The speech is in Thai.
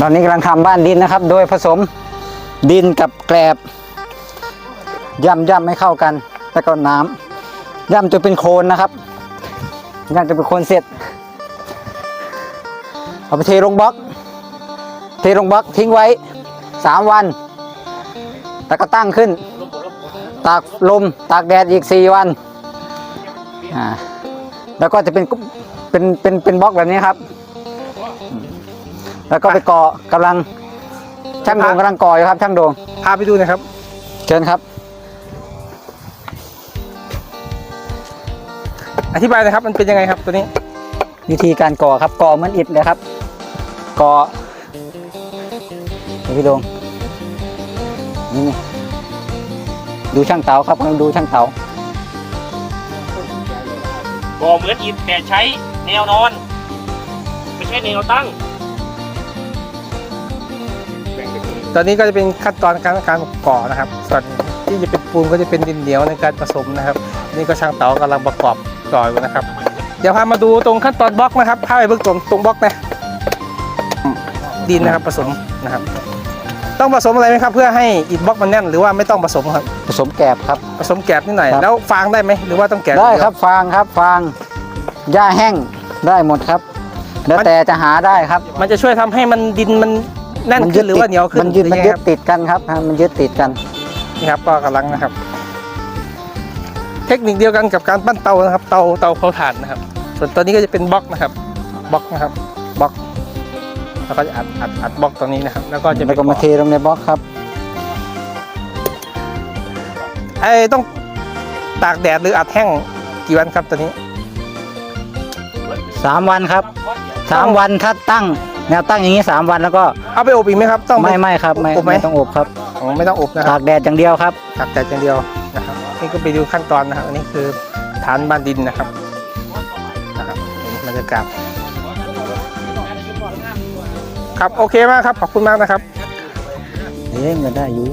ตอนนี้กำลังทำบ้านดินนะครับ โดยผสมดินกับแกลบย่ำย่ำให้เข้ากัน แล้วก็น้ำย่ำจนเป็นโคลนนะครับย่ำจนเป็นโคลนเสร็จ เอาไปเทลงบล็อก เทลงบล็อกทิ้งไว้สามวัน แล้วก็ตั้งขึ้น ตากลมตากแดดอีกสี่วัน แล้วก็จะเป็นเป็นเป็นเป็นบล็อกแบบนี้ครับ แล้วก็ไปก่อกำลังช่างโดงกำลังก่ออยู่ครับ ช่างโดงพาไปดูหนะครับ เชิญครับ อธิบายหนะครับ มันเป็นยังไงครับตัวนี้วิธีการก่อครับก่อเหมือนอิฐเลยครับก่อเดี๋ยวพี่โดงนี่นี่ดูช่างเต๋าครับกำลังดูช่างเต๋าก่อเหมือนอิฐแต่ใช้แนวนอน ไม่ใช่แนวตั้ง ตอนนี้ก็จะเป็นขั้นตอนการการก่อนะครับ ส่วนที่จะเป็นปูนก็จะเป็นดินเหนียวในการผสมนะครับ นี่ก็ช่างเต๋ากำลังประกอบก่ออยู่นะครับ เดี๋ยวพามาดูตรงขั้นตอนบล็อกนะครับพาไปเบื้องต้นตรงบล็อกนะดินนะครับผสมนะครับ ต้องผสมอะไรไหมครับ เพื่อให้อิฐบล็อกมันแน่นหรือว่าไม่ต้องผสมครับ ผสมแกบครับ ผสมแกบนิดหน่อยครับแล้วฟางได้ไหมหรือว่าต้องแกบได้อย่างเยวครับฟางครับฟางหญ้าแห้งได้หมดครับแล้วแต่จะหาได้ครับ มันจะช่วยทำให้มันดินมัน แน่นขึ้นหรือว่าเหนียวขึ้นมันยึดหรือมันยังไงยึคดรับติดกันครับ มันยึดติดกันนี่ครับก็กำลังนะครับ เทคนิคเดียวกันกับการปั้นเตานะครับ เตาเตาเผาถ่านนะครับ ส่วนตัวนี้ก็จะเป็นบล็อกนะครับบล็อกนะครับบล็อกแล้วก็จะอัดอัดอัดบล็อกตรงนี้นะครับ แล้วก็จะไปแล้วก็มาเทลงในบล็อกครับไอ้ต้องตากแดดหรืออัดแห้งกี่วันครับตัวนี้สามวันครับสามวันถ้าตั้ง แนวตั้งอย่างนี้สามวันแล้วก็เอาไปอบอีกไหมครับ ต้องปไม่ไม่ครับไม่อบไหมไม่ต้องอบครับอ๋อไม่ต้องอบนะคตารับกแดดอย่างเดียวครับตากแดดอย่างเดียวนะครับนี่ก็ไปดูขั้นตอนนะครับอันนี้คือฐานบ้านดินนะครับนะครับนี่บรรยากาศครับโอเคมากครับขอบคุณมากนะครับ เอ๊ะมันได้อยู่